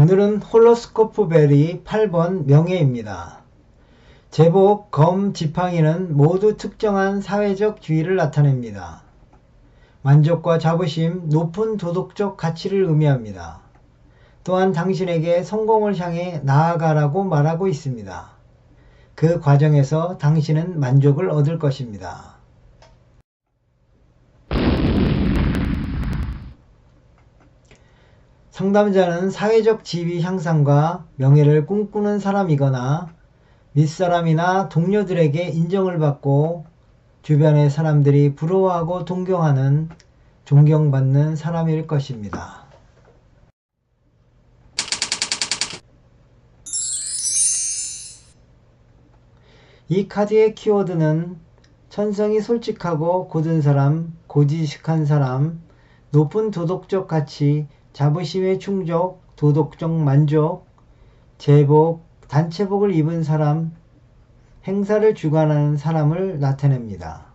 오늘은 홀로스코프 벨이 8번 명예입니다. 제복, 검, 지팡이는 모두 특정한 사회적 지위를 나타냅니다. 만족과 자부심, 높은 도덕적 가치를 의미합니다. 또한 당신에게 성공을 향해 나아가라고 말하고 있습니다. 그 과정에서 당신은 만족을 얻을 것입니다. 상담자는 사회적 지위 향상과 명예를 꿈꾸는 사람이거나 윗사람이나 동료들에게 인정을 받고 주변의 사람들이 부러워하고 동경하는 존경받는 사람일 것입니다. 이 카드의 키워드는 천성이 솔직하고 고든 사람, 고지식한 사람, 높은 도덕적 가치, 자부심의 충족, 도덕적 만족, 제복, 단체복을 입은 사람, 행사를 주관하는 사람을 나타냅니다.